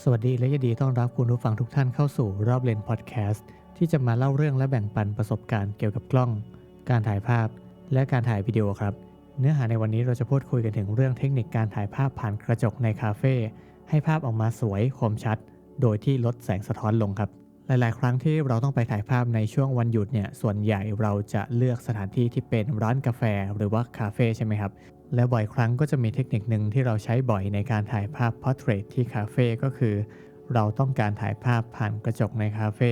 สวัสดีและยินดีต้อนรับคุณผู้ฟังทุกท่านเข้าสู่รอบเลนพอดแคสต์ที่จะมาเล่าเรื่องและแบ่งปันประสบการณ์เกี่ยวกับกล้อง การถ่ายภาพ และการถ่ายวิดีโอครับ เนื้อหาในวันนี้เราจะพูดคุยกันถึงเรื่องเทคนิคการถ่ายภาพผ่านกระจกในคาเฟ่ให้ภาพออกมาสวยคมชัด โดยที่ลดแสงสะท้อนลงครับ หลาย ๆ ครั้งที่เราต้องไปถ่ายภาพในช่วงวันหยุดเนี่ย ส่วนใหญ่เราจะเลือกสถานที่ที่เป็นร้านกาแฟหรือว่าคาเฟ่ใช่ไหมครับ และบ่อยครั้งก็จะมีเทคนิคหนึ่งที่เราใช้บ่อยในการถ่ายภาพพอร์เทรตที่คาเฟ่ก็คือ เราต้องการถ่ายภาพผ่านกระจกในคาเฟ่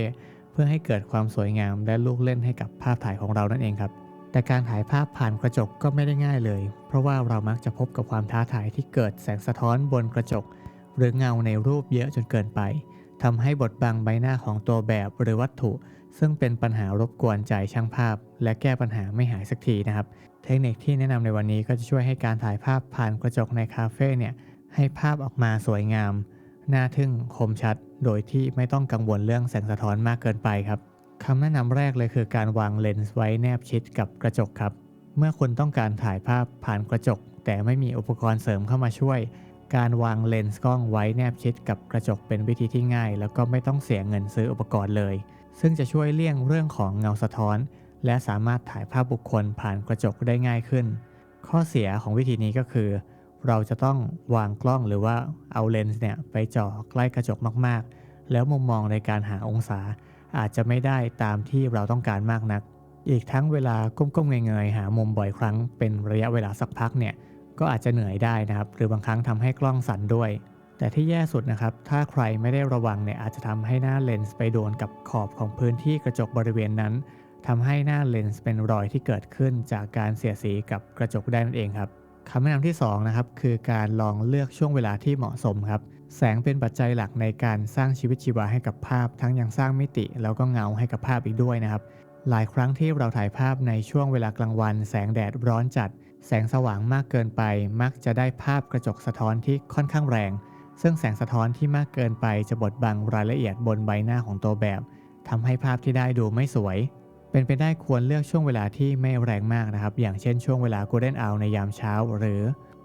เพื่อให้เกิดความสวยงามและลูกเล่นให้กับภาพถ่ายของเรานั่นเองครับ แต่การถ่ายภาพผ่านกระจกก็ไม่ได้ง่ายเลย เพราะว่าเรามักจะพบกับความท้าทายที่เกิดแสงสะท้อนบนกระจก หรือเงาในรูปเยอะจนเกินไป ทำให้บดบังใบหน้าของตัวแบบหรือวัตถุ ซึ่งเป็นปัญหารบกวนใจช่างภาพ และแก้ปัญหาไม่หายสักทีนะครับ เทคนิคที่แนะนำในวันนี้ก็จะช่วยให้การถ่ายภาพผ่านกระจกในคาเฟ่เนี่ยให้ภาพออกมาสวยงาม น่าทึ่งคมชัด โดยที่ไม่ต้องกังวลเรื่องแสงสะท้อนมากเกินไปครับคำแนะนำแรกเลยคือการวางเลนส์ไว้แนบชิดกับกระจกครับ เมื่อคุณต้องการถ่ายภาพผ่านกระจก แต่ไม่มีอุปกรณ์เสริมเข้ามาช่วย การวางเลนส์กล้องไว้แนบชิดกับกระจกเป็นวิธีที่ง่าย แล้วก็ไม่ต้องเสียเงินซื้ออุปกรณ์เลย ซึ่งจะช่วยเลี่ยงเรื่องของเงาสะท้อน และสามารถถ่ายภาพบุคคลผ่านกระจกได้ง่ายขึ้น ข้อเสียของวิธีนี้ก็คือ เราจะต้องวางกล้องหรือว่าเอาเลนส์เนี่ยไปจ่อใกล้กระจกมากๆ แล้วมุมมองในการหาองศา อาจจะไม่ได้ตามที่เราต้องการมากนัก อีกทั้งเวลาก้มๆเงยๆหามุมบ่อยครั้งเป็นระยะเวลาสักพักเนี่ย ก็อาจจะเหนื่อยได้นะครับ หรือบางครั้งทำให้กล้องสั่นด้วย แต่ที่แย่สุดนะครับ ถ้าใครไม่ได้ระวังเนี่ยอาจจะทำให้หน้าเลนส์ไปโดนกับขอบของพื้นที่กระจกบริเวณนั้นทำให้หน้าเลนส์เป็นรอยที่เกิดขึ้นจากการเสียดสีกับกระจกได้นั่นเองครับคำแนะนำที่2นะครับคือการลองเลือกช่วงเวลาที่เหมาะสมครับ แสงเป็นปัจจัยหลักในการสร้างชีวิตชีวาให้กับภาพ ทั้งยังสร้างมิติแล้วก็เงาให้กับภาพอีกด้วยนะครับ หลายครั้งที่เราถ่ายภาพในช่วงเวลากลางวัน แสงแดดร้อนจัด แสงสว่างมากเกินไปมักจะได้ภาพกระจกสะท้อนที่ค่อนข้างแรง ซึ่งแสงสะท้อนที่มากเกินไปจะบดบังรายละเอียดบนใบหน้าของตัวแบบทำให้ภาพที่ได้ดูไม่สวย เป็นไปได้ควรเลือกช่วงเวลาที่ไม่แรงมากนะครับ อย่างเช่นช่วงเวลา Golden Hour ในยามเช้า หรือ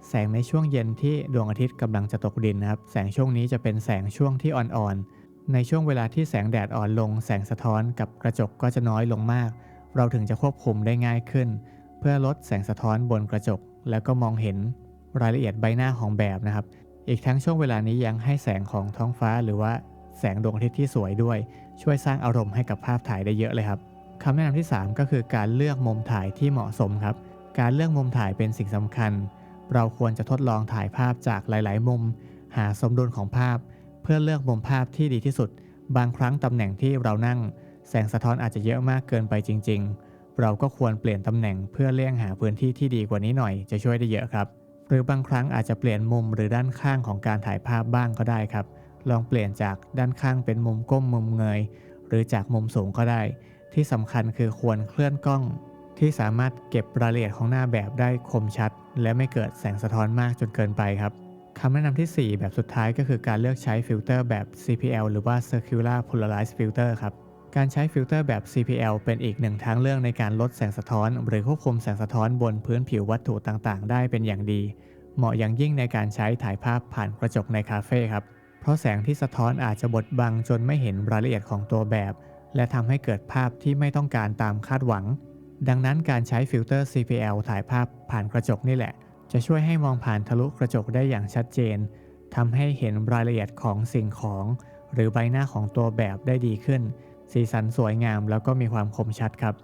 แสงในช่วงเย็นที่ดวงอาทิตย์กำลังจะตกดินนะครับ แสงช่วงนี้จะเป็นแสงช่วงที่อ่อนๆ ในช่วงเวลาที่แสงแดดอ่อนลง แสงสะท้อนกับกระจกก็จะน้อยลงมาก เราถึงจะควบคุมได้ง่ายขึ้น เพื่อลดแสงสะท้อนบนกระจก แล้วก็มองเห็นรายละเอียดใบหน้าของแบบนะครับ อีกทั้งช่วงเวลานี้ยังให้แสงของท้องฟ้า หรือว่าแสงดวงอาทิตย์ที่สวยด้วย ช่วยสร้างอารมณ์ให้กับภาพถ่ายได้เยอะเลยครับคำแนะนำที่ 3 ก็คือการเลือกมุมถ่ายที่เหมาะสมครับ การเลือกมุมถ่ายเป็นสิ่งสำคัญ เราควรจะทดลองถ่ายภาพจากหลาย ๆ มุม หาสมดุลของภาพ เพื่อเลือกมุมภาพที่ดีที่สุด บางครั้งตำแหน่งที่เรานั่ง แสงสะท้อนอาจจะเยอะมากเกินไปจริงๆ เราก็ควรเปลี่ยนตำแหน่งเพื่อเลี่ยงหาพื้นที่ที่ดีกว่านี้หน่อยจะช่วยได้เยอะครับ หรือบางครั้งอาจจะเปลี่ยนมุมหรือด้านข้างของการถ่ายภาพบ้างก็ได้ครับ ลองเปลี่ยนจากด้านข้างเป็นมุมก้มมุมเงย หรือจากมุมสูงก็ได้ ที่สำคัญคือควรเคลื่อนกล้อง ที่สามารถเก็บรายละเอียดของหน้าแบบได้คมชัด และไม่เกิดแสงสะท้อนมากจนเกินไปครับคำแนะนำที่ 4 แบบสุดท้ายก็คือการเลือกใช้ฟิลเตอร์แบบ CPL หรือว่า Circular Polarized Filter ครับ การใช้ฟิลเตอร์แบบ CPL เป็นอีกหนึ่งทางเลือกในการลดแสงสะท้อน หรือควบคุมแสงสะท้อนบนพื้นผิววัตถุต่างๆ ได้เป็นอย่างดี เหมาะอย่างยิ่งในการใช้ถ่ายภาพผ่านกระจกในคาเฟ่ครับ เพราะแสงที่สะท้อนอาจจะบดบังจนไม่เห็นรายละเอียดของตัวแบบ และทำให้เกิดภาพที่ไม่ต้องการตามคาดหวัง ดังนั้นการใช้ฟิลเตอร์ CPL ถ่ายภาพผ่านกระจกนี่แหละ จะช่วยให้มองผ่านทะลุกระจกได้อย่างชัดเจนทำให้เห็นรายละเอียดของสิ่งของ หรือใบหน้าของตัวแบบได้ดีขึ้น สีสันสวยงามแล้วก็มีความคมชัดครับ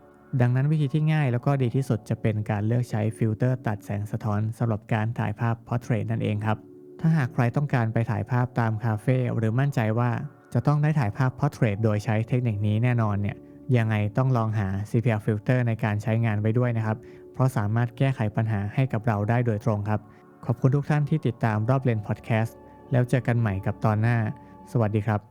ดังนั้นวิธีที่ง่ายแล้วก็ดีที่สุดจะเป็นการเลือกใช้ฟิลเตอร์ตัดแสงสะท้อนสำหรับการถ่ายภาพพอร์เทรตนั่นเองครับ ถ้าหากใครต้องการไปถ่ายภาพตามคาเฟ่หรือมั่นใจว่าจะต้องได้ถ่ายภาพพอร์เทรตโดยใช้เทคนิคนี้แน่นอนเนี่ยยังไงต้องลองหา CPL filter ในการใช้งานไว้ด้วยนะครับ เพราะสามารถแก้ไขปัญหาให้กับเราได้โดยตรงครับ ขอบคุณทุกท่านที่ติดตามรอบเลนพอดแคสต์แล้วเจอกันใหม่กับตอนหน้า สวัสดีครับ